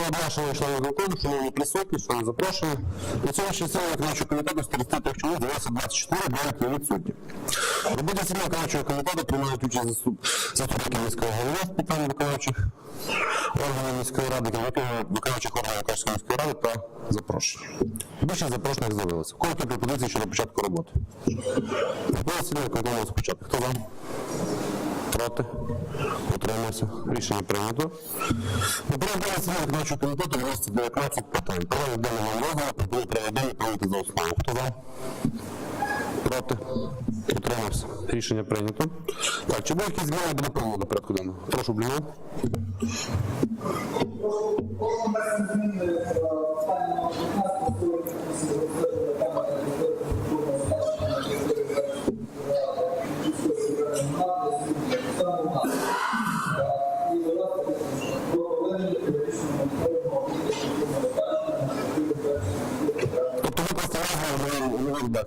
Шановні члени виконкому, шановні присутні, шановні запрошені. На сьогоднішній сесії виконавчого комітету з 33 чоловік з'явилося 24, 9 є відсутні. В роботі сім'ї виконавчого комітету приймають участь заступ- заступники міського голови з питань виконавчих органів міської ради, виконавчих органів Київської міської ради та запрошені. Більше запрошених з'явилося. Короткі пропозиції щодо початку роботи. Робота сім'ї виконкому спочатку. Хто за? Проти? Утримався. Рішення прийнято. Засідання виконавчого комітету вноситься 19 питань. Порядок денний вам розгляд, пропоную проведення прийняти за основу. Хто за? Проти? Утримався. Рішення прийнято. Так, чи будуть якісь зміни до доповнення до порядку денного? Прошу, Блінов.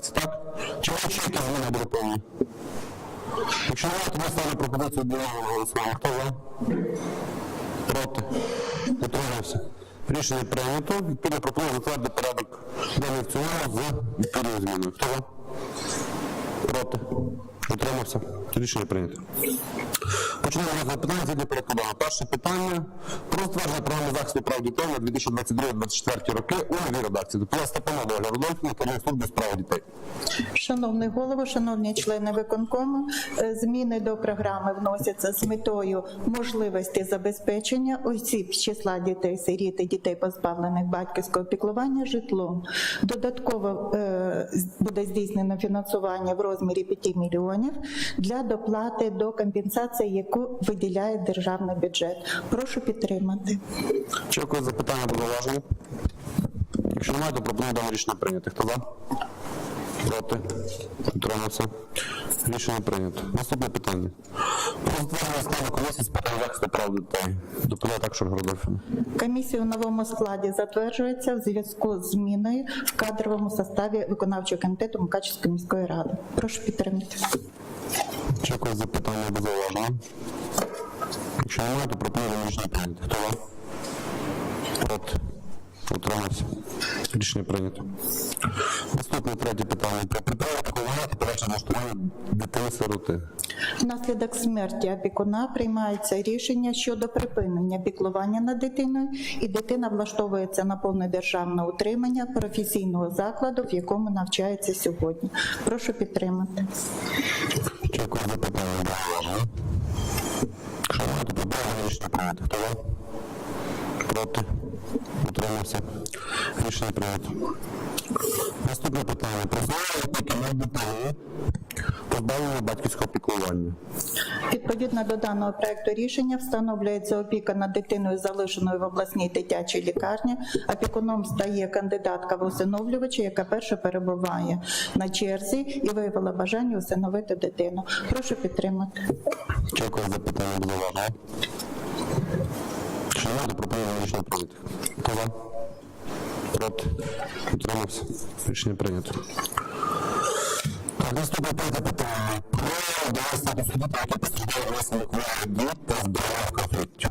Новій так? Чи ви чуєте зміни до доповнення? Якщо немає, то ми пропозицію до голосування. Хто за? Проти? Утримався. Рішення прийнято. Відповідно пропоную затвердити порядок денний в цілому з відповідною зміною. Хто за? Проти? Утримався. Рішення прийнято. Почнемо розгляд питання згідно порядку. Перше питання про затвердження програми захисту прав дітей на 2022-2024 роки у новій редакції. Доповіла Степанова Ольга Рудольфівна, Керівник служби прав дітей. Шановний голово, шановні члени виконкому, е, зміни до програми вносяться з метою можливості забезпечення осіб з числа дітей сиріт і дітей позбавлених батьківського піклування житлом. Додатково е, буде здійснено фінансування в розмірі 5 мільйонів для доплати до компенсації, яку виділяє державний бюджет. Прошу підтримати. Чи якось запитання було важливо? Якщо немає, то пропоную дане рішення прийняти. Хто за? Проти? Утримався. Рішення прийнято. Наступне питання. Про складу комісії з питань захисту прав дітей. Доповідає також Ольга Комісія у новому складі затверджується в зв'язку з зміною в кадровому составі виконавчого комітету Мукачівської міської ради. Прошу підтримати. Чи якось запитання до зауваження? Якщо немає, то пропоную рішення прийняти. Хто за? Проти? Утримався. Рішення прийнято. Наступне третє питання. Про приправу піклування та подальше влаштування дитини-сироти. Внаслідок смерті опікуна приймається рішення щодо припинення піклування над дитиною, і дитина влаштовується на повне державне утримання професійного закладу, в якому навчається сьогодні. Прошу підтримати. Дякую за питання. Якщо немає, рішення прийняти. Хто за? Проти? Утримався. Рішення прийнято. Наступне питання. Про опіки над дитиною, позбавлення батьківського піклування. Відповідно до даного проекту рішення встановлюється опіка над дитиною, залишеною в обласній дитячій лікарні. Опікуном стає кандидатка в усиновлювачі, яка перша перебуває на черзі і виявила бажання усиновити дитину. Прошу підтримати. Дякую за питання. Якщо пропоную рішення прийняти. За? Проти? Утримався. Рішення прийнято. Наступне п'яте питання. Про давай статус дітей, які внаслідок воєнних та збройних конфліктів.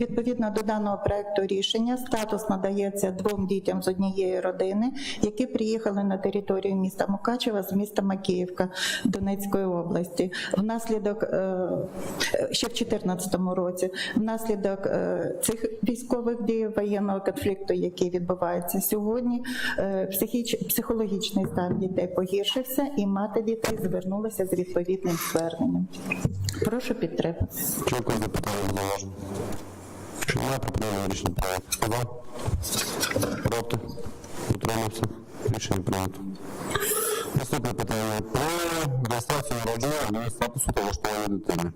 Відповідно до даного проекту рішення, статус надається двом дітям з однієї родини, які приїхали на територію міста Мукачева з міста Макіївка Донецької області. Внаслідок е, ще в 2014 році, внаслідок е, цих військових дій воєнного конфлікту, який відбувається сьогодні, е, психологічний стан дітей погіршився, і мати дітей звернулася з відповідним зверненням. Прошу підтримати. Дякую за питання Якщо немає, пропоную рішення за? Проти? Утримався. Рішення прийнято. Наступне питання. Про реєстрацію народження або статусу та влаштування дитини.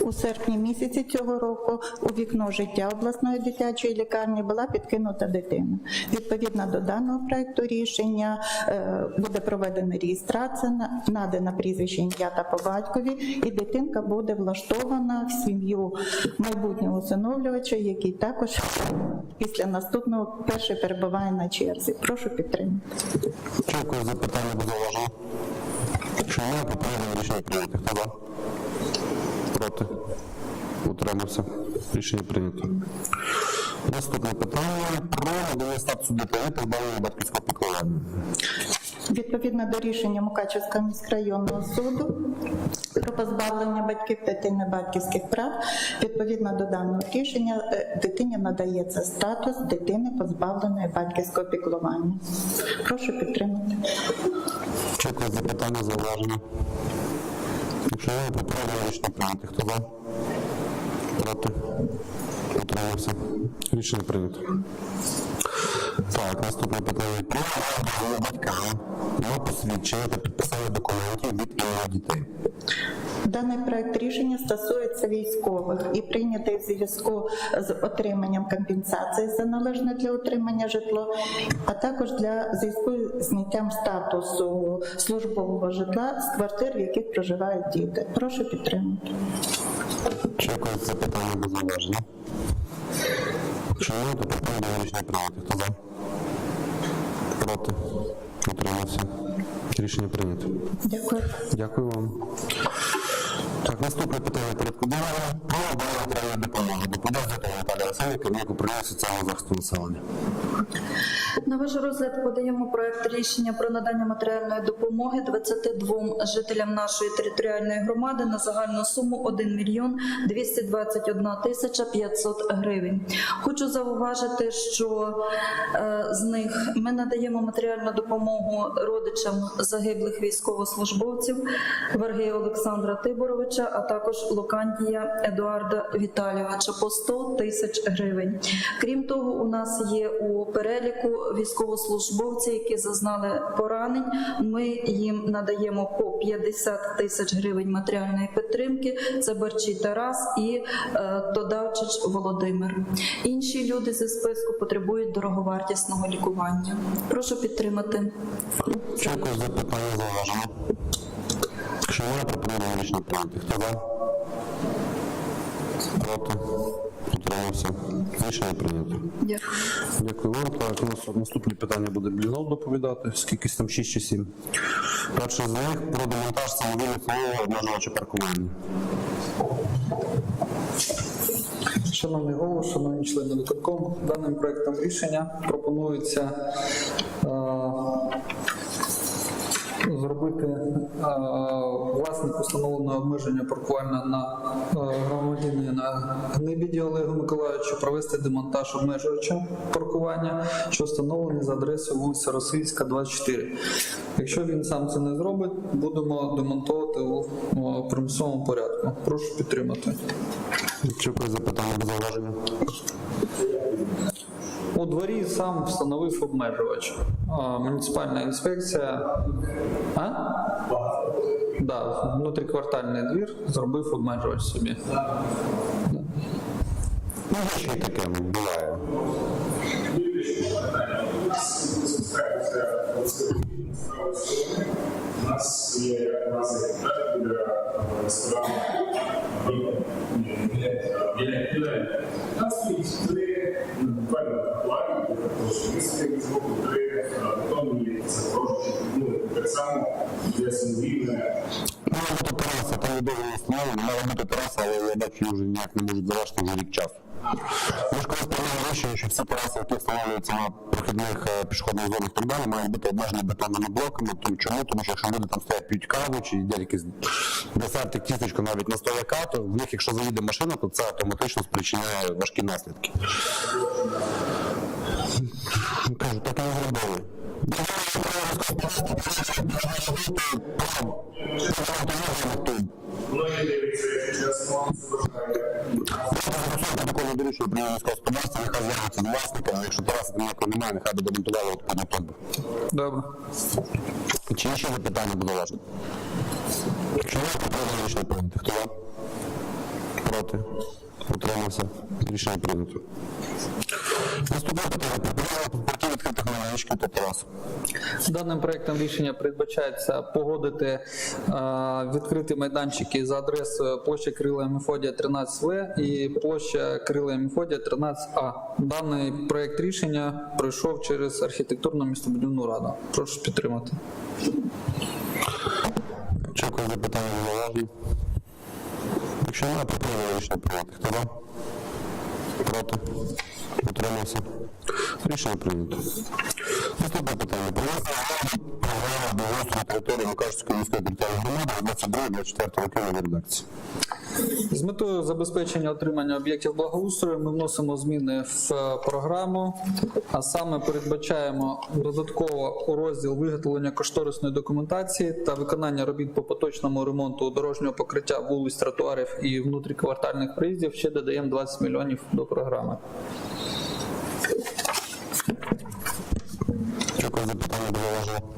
У серпні місяці цього року у вікно життя обласної дитячої лікарні була підкинута дитина. Відповідно до даного проекту рішення е, буде проведена реєстрація, надана прізвище ім'я та по батькові, і дитинка буде влаштована в сім'ю майбутнього усиновлювача, який також після наступного перший перебуває на черзі. Прошу підтримати. Дякую за питання до зауваження. Якщо немає, пропоную рішення прийняти. Хто? Проти? Утримався. Рішення прийнято. Наступне питання про надання статусу дитини позбавлення батьківського піклування. Відповідно до рішення Мукачевського міськрайонного суду про позбавлення батьків дитини батьківських прав, відповідно до даного рішення е, дитині надається статус дитини позбавленої батьківського піклування. Прошу підтримати. Якось запитання, зауваження? Якщо я поправлю рішення прийняти. Хто за? Проти? Утримався. Рішення прийнято. Так, наступне питання. Надання батькам на посвідчення та підписання документів від імені дітей. Даний проект рішення стосується військових і прийнятий в зв'язку з отриманням компенсації за належне для отримання житло, а також для зв'язку з зняттям статусу службового житла з квартир, в яких проживають діти. Прошу підтримати. Чи якось запитання або зауваження? Якщо немає, то попередньо рішення прийняти. Хто за? Проти? Утримався. Рішення прийнято. Дякую. Дякую вам. Так, наступне питання порядку денного. Про матеріальної допомоги. Доповідає Зятова Наталія Арсенія, керівник управління соціального захисту населення. На ваш розгляд подаємо проект рішення про надання матеріальної допомоги 22 жителям нашої територіальної громади на загальну суму 1 мільйон 221 тисяча 500 гривень. Хочу зауважити, що е, з них ми надаємо матеріальну допомогу родичам загиблих військовослужбовців Варги Олександра Тиборовича, а також Лукандія Едуарда Віталійовича по 100 тисяч гривень. Крім того, у нас є у переліку військовослужбовці, які зазнали поранень. Ми їм надаємо по 50 тисяч гривень матеріальної підтримки. Це Барчий Тарас і е, Тодавчич Володимир. Інші люди зі списку потребують дороговартісного лікування. Прошу підтримати. Якось запитання зауваження? Якщо немає, пропонуємо рішення прийняти. Хто за? Проти? Утримався. Рішення прийнято. Дякую. Дякую вам. Так, у нас наступне питання буде Блінов доповідати. Скількись там 6 чи 7. Перше з них про демонтаж самовільних фонового обмежувача паркування. Шановний голово, шановні члени виконкому, даним проектом рішення пропонується е, зробити власник установленого обмеження паркування на громадянина Гнибіді Олегу Миколаївичу провести демонтаж обмежувача паркування, що встановлений за адресою вулиця Російська, 24. Якщо він сам це не зробить, будемо демонтувати у примусовому порядку. Прошу підтримати. Якось запитання зауваження? У дворі сам встановив обмежувач. А, Муніципальна інспекція. А? Да, внутріквартальний двір зробив обмежувач собі. Ну, ще й таке буває. У нас є біля біля нас три буквально стоїмо з боку три бетонні запорожні, ну так само для самовільне Має бути тераса, там недовго не має бути тераса, але я бачу, вже ніяк не можуть завершити вже рік часу. Ми ж коли прийняли рішення, що всі тераси, які встановлюються на прохідних е, пішохідних зонах і так далі, мають бути обмежені бетонними блоками. Тому чому? Тому що якщо люди там стоять п'ють каву чи їдять якийсь десертик, тістечко навіть на стояка, то в них, якщо заїде машина, то це автоматично спричиняє важкі наслідки. Кажу, так не зробили. Такого доручення при господарства, нехай звернеться з власниками, якщо тераси ніякого немає, нехай би демонтували відповідні тумби. Добре. Чи ще запитання будь ласка? Чи є потрібно рішення прийняти? Хто? Проти? Утримався? Рішення прийнято. Наступне питання. Пропонуємо парків відкритих майданчиків та терас. Даним проектом рішення передбачається погодити е, відкриті майданчики за адресою площа Кирила і Мефодія 13В і площа Кирила і Мефодія 13А. Даний проект рішення пройшов через архітектурно містобудівну раду. Прошу підтримати. Якось запитання зауважень? Якщо немає, пропонуємо рішення прийняти. Хто? Проти? Утримався? Рішення прийнято. Наступне питання. Провести програми благоустрою території Мукачівської міської територіальної громади 22-24 роки нової редакції. З метою забезпечення отримання об'єктів благоустрою ми вносимо зміни в е, програму, а саме передбачаємо додатково розділ виготовлення кошторисної документації та виконання робіт по поточному ремонту дорожнього покриття вулиць, тротуарів і внутріквартальних приїздів. Ще додаємо 20 мільйонів до програми. Дякую за питання було важливо.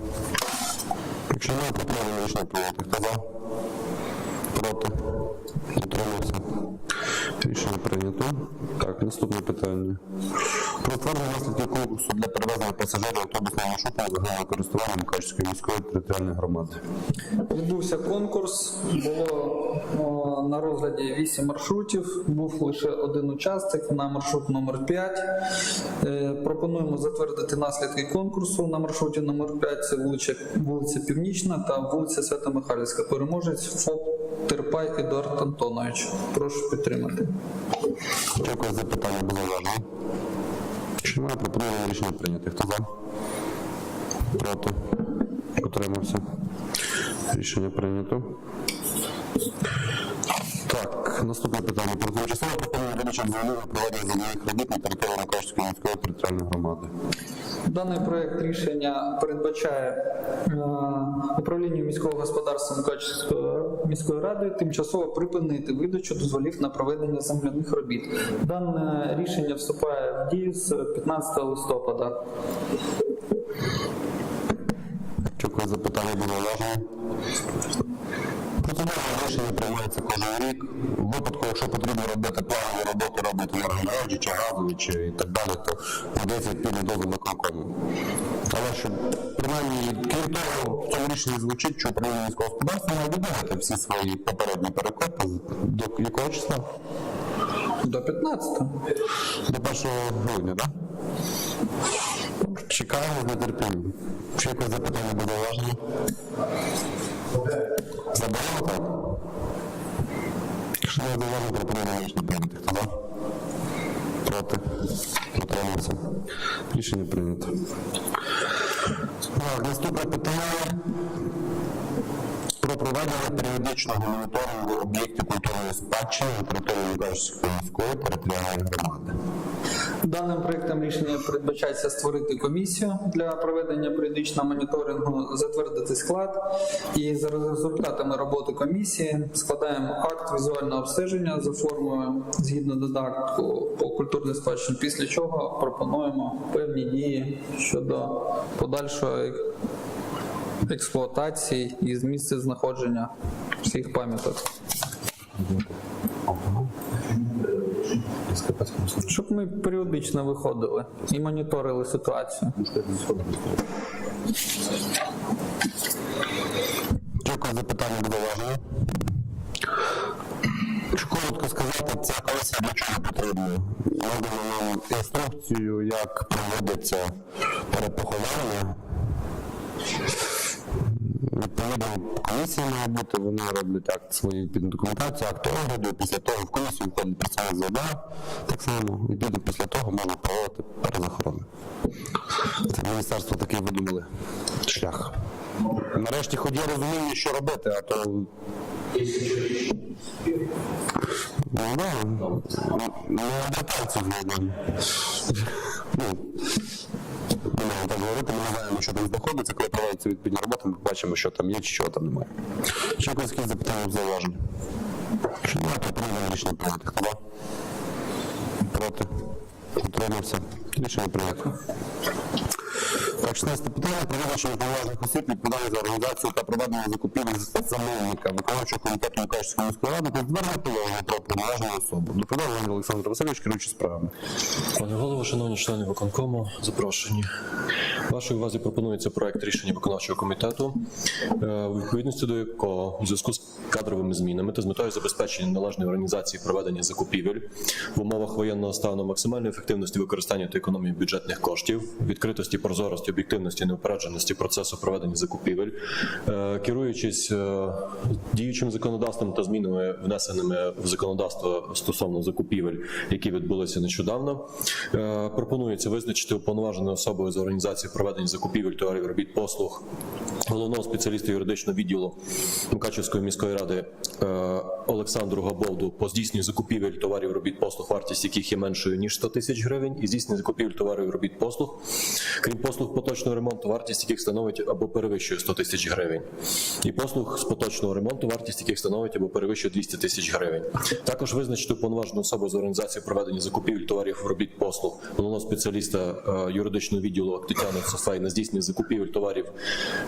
Якщо немає пропонованого рішення прийняти, хто за? Проти? Утримався? Рішення прийнято. Так, наступне питання. Про створення наслідків конкурсу для перевезення пасажирів автобусного маршруту загального користування Мукачівської міської територіальної громади. Відбувся конкурс, було на розгляді 8 маршрутів, був лише один учасник на маршрут номер 5. Е, пропонуємо затвердити наслідки конкурсу на маршруті номер 5 це вулиця, вулиця Північна та вулиця Свято-Михайлівська. Переможець ФОП Терпай Едуард Антонович. Прошу підтримати. Дякую за питання, було важливо. Якщо немає пропонованого рішення прийняти, хто за? Проти? Утримався? Рішення прийнято. Так, наступне питання. Про тимчасово припинення робочих звільнення проведення земельних робіт на території Мукачівської міської територіальної громади. Даний проект рішення передбачає е, управлінню міського господарства Мукачівської міської ради тимчасово припинити видачу дозволів на проведення земляних робіт. Дане рішення вступає в дію з 15 листопада. Дякую за питання, було важливо. Процедурне рішення приймається кожен рік. У випадку, якщо потрібно робити планові роботи, робити енергомережі чи газові, чи і так далі, то надається відповідний дозвіл виконкому. Але щоб принаймні, крім того, в цьому рішенні звучить, що управління міського господарства має відновити всі свої попередні перекопи до якого числа? До 15 До 1 грудня, так? Чекаємо з нетерпінням. Чи якось запитання буде важливо? Так? Якщо не зауважено, пропонуємо рішення прийняти. Хто? Проти? Утримався. Рішення прийнято. Так, наступне питання про проведення періодичного моніторингу об'єктів культурної спадщини на території Мукачівської міської територіальної громади. Даним проектом рішення передбачається створити комісію для проведення періодичного моніторингу, затвердити склад і за результатами роботи комісії складаємо акт візуального обстеження за формою згідно додатку по культурній спадщині, після чого пропонуємо певні дії щодо подальшої експлуатації і місця знаходження всіх пам'яток. Щоб ми періодично виходили і моніторили ситуацію. Дякую за питання, буде важливо. Якщо коротко сказати, ця комісія для чого потрібна? Надано нам інструкцію, як проводиться перепоховання. Відповідно, комісія має бути, вони роблять акт своєї документації, акт огляду, після того в комісію входить представник ЗОДА, так само, відповідно після того можна проводити перезахорони. Це міністерство таки видумали шлях. Нарешті хоч є розуміння, що робити, а то. Ну, да. Ну, знайдемо. Ну, говорити, ми не знаємо, що там знаходиться, коли проводиться відповідні роботи, ми бачимо, що там є, чи що там немає. Ще якось якісь запитання зауваження. Що немає, то прийняли рішення прийняти. Хто? Проти? Утримався. Рішення прийнято. Так, 16 питання про визначення поважних осіб відповідальних за організацію та проведення закупівель замовника виконавчого комітету Мукачівської міської ради та звернення положення про повноважену особу. Доповідав Олександр Васильович, керуючий справами. Пане голово, шановні члени виконкому, запрошені. Вашій увазі пропонується проект рішення виконавчого комітету, е, у відповідності до якого у зв'язку з кадровими змінами та з метою забезпечення належної організації проведення закупівель в умовах воєнного стану, максимальної ефективності використання та економії бюджетних коштів, відкритості, прозорості прозорості, об'єктивності, неупередженості процесу проведення закупівель, Е, керуючись е, діючим законодавством та змінами, внесеними в законодавство стосовно закупівель, які відбулися нещодавно, е, пропонується визначити уповноваженою особою з організації проведення закупівель товарів робіт послуг головного спеціаліста юридичного відділу Мукачівської міської ради Олександру Габовду по здійсненню закупівель товарів робіт послуг, вартість яких є меншою ніж 100 тисяч гривень, і здійснення закупівель товарів робіт послуг, крім послуг поточного ремонту, вартість яких становить або перевищує 100 тисяч гривень, і послуг з поточного ремонту, вартість яких становить або перевищує 200 тисяч гривень. Також визначити уповноважену особу з організації проведення закупівель товарів робіт послуг. Головного спеціаліста е, юридичного відділу Тетяни Софей на здійснення закупівель товарів,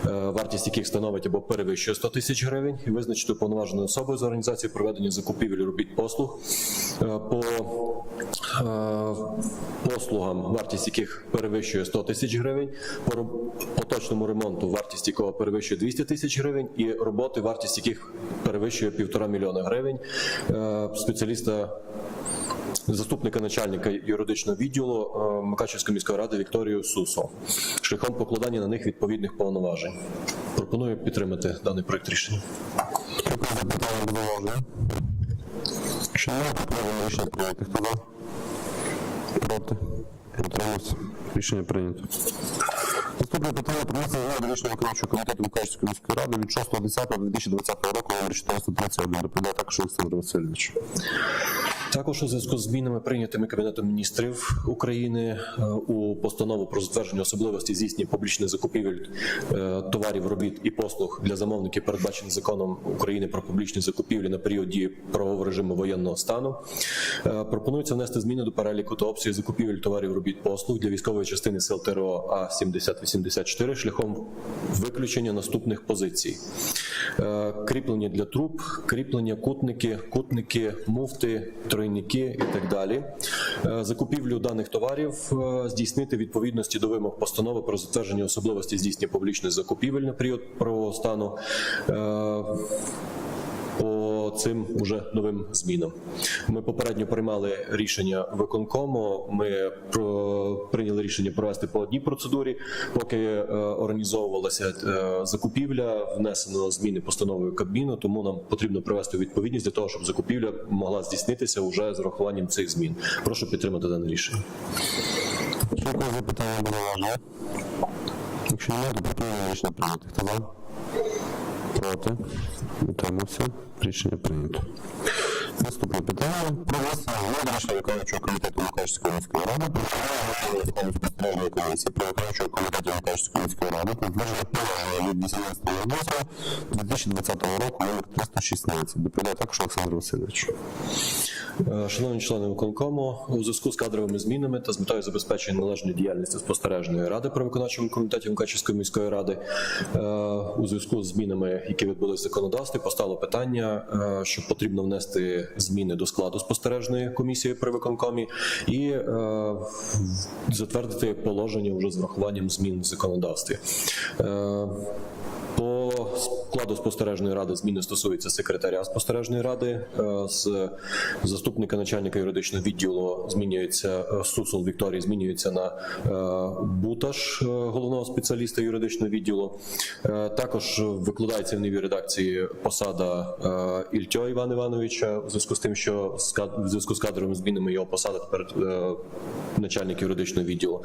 е, вартість яких становить або перевищує 100 тисяч гривень, і визначити уповноваженою особою з організації проведення закупівель робіт послуг е, по послугам, вартість яких перевищує 100 тисяч гривень, по поточному ремонту, вартість якого перевищує 200 тисяч гривень, і роботи, вартість яких перевищує півтора мільйона гривень. Е, Спеціаліста заступника начальника юридичного відділу е, Мукачівської міської ради Вікторію Сусо шляхом покладання на них відповідних повноважень. Пропоную підтримати даний проект рішення. Пропозиції рішення прийняти? Хто? Проти? Утримався. Рішення прийнято. Наступне питання про внесення змін до рішення виконавчого комітету Мукачівської міської ради від 6.10.2020 року номер 431. Доповідає також Олександр Васильович. Також у зв'язку з змінами, прийнятими Кабінетом міністрів України е, у постанову про затвердження особливостей здійснення публічних закупівель е, товарів, робіт і послуг для замовників, передбачених законом України про публічні закупівлі на період дії правового режиму воєнного стану. Е, Пропонується внести зміни до переліку та опції закупівель товарів, робіт, послуг для військової частини сил ТРО А 7084 шляхом виключення наступних позицій: кріплення для труб, кріплення кутники, кутники, муфти, тройники і так далі. Е, Закупівлю даних товарів е, здійснити відповідності до вимог постанови про затвердження особливості здійснення публічних закупівель на період правового стану. Цим уже новим змінам ми попередньо приймали рішення виконкому. Ми про прийняли рішення провести по одній процедурі, поки е, організовувалася е, закупівля, внесено зміни постановою Кабміну. Тому нам потрібно привести відповідність для того, щоб закупівля могла здійснитися вже з урахуванням цих змін. Прошу підтримати дане рішення. Дякую за питання зауваження. Якщо немає, то рішення прийняти. Проти? Утримався. Рішення прийнято. Наступне питання про внесення змін до рішення виконавчого комітету Мукачівської міської ради про проведення закону спостережної комісії про виконавчого комітету Мукачівської міської ради затвердження положення від 18 2020 року номер 316. Доповідає також Олександр Васильович. Е, Шановні члени виконкому, у зв'язку з кадровими змінами та з метою забезпечення належної діяльності спостережної ради при виконавчому комітеті Мукачівської міської ради е, у зв'язку з змінами, які відбулися в законодавстві, постало питання, е, що потрібно внести зміни до складу спостережної комісії при виконкомі і е, затвердити положення вже з врахуванням змін в законодавстві. Е, складу спостережної ради зміни стосуються секретаря спостережної ради. Е, З заступника начальника юридичного відділу змінюється е, Сусул Вікторії, змінюється на е, Буташ, головного спеціаліста юридичного відділу. Також викладається в новій редакції посада Ільтьо Івана Івановича у зв'язку з тим, що в зв'язку з кадровими змінами його посада тепер начальник юридичного відділу,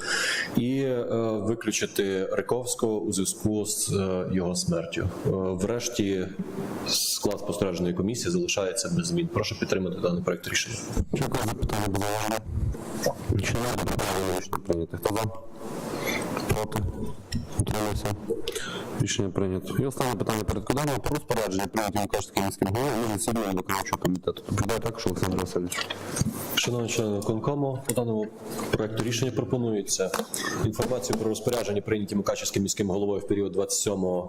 і виключити Риковського у зв'язку з його смертю. Врешті склад спостережної комісії залишається без змін. Прошу підтримати даний проект рішення. Дякую за питання до зауваження. Якщо не буде правильно рішення прийняти. Хто за? Проти? Утримався. Рішення прийнято. І останнє питання порядку денного про розпорядження прийняті Мукачівським міським головою на засіданні виконавчого комітету. Доповідає також Олександр Васильович. Шановні члени виконкому, по даному проекту рішення пропонується інформацію про розпорядження, прийняті Мукачівським міським головою в період 27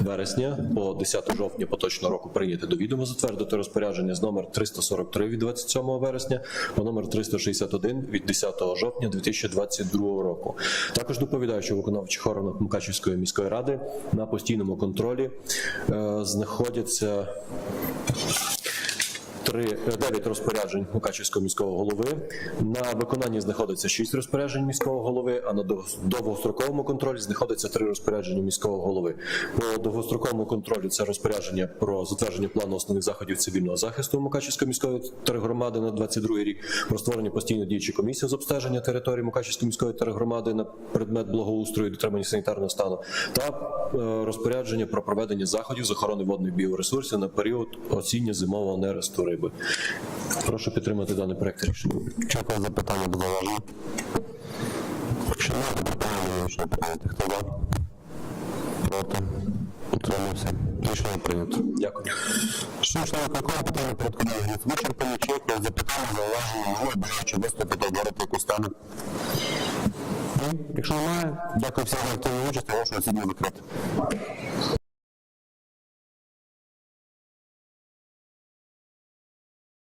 вересня по 10 жовтня поточного року прийняти до відома, затвердити розпорядження з номер 343 від 27 вересня по номер 361 від 10 жовтня 2022 року. Також доповідаю, що виконавчих органах Мукачівської міської ради на постійному контролі е, знаходяться три, е, 9 розпоряджень Мукачівського міського голови. На виконанні знаходиться 6 розпоряджень міського голови, а на довгостроковому контролі знаходиться 3 розпорядження міського голови. По довгостроковому контролю це розпорядження про затвердження плану основних заходів цивільного захисту Мукачівської міської тергромади на 22 рік, про створення постійно діючої комісії з обстеження території Мукачівської міської тергромади на предмет благоустрою дотримання санітарного стану, та е, розпорядження про проведення заходів з охорони водних біоресурсів на період осінньо-зимового нересту риби. Прошу підтримати даний проект рішення. Дякую за питання до зауваження. Якщо немає пропонування, що питаєте, хто за? Проти? Утримався. Рішення прийнято. Дякую. Що члени виконкому питання порядку денного вичерпані, якось запитання, зауваження, можливо, бажаючи виступити та говорити якусь тему? Ні? Якщо немає, дякую всім за активну участь, прошу засідання закрити.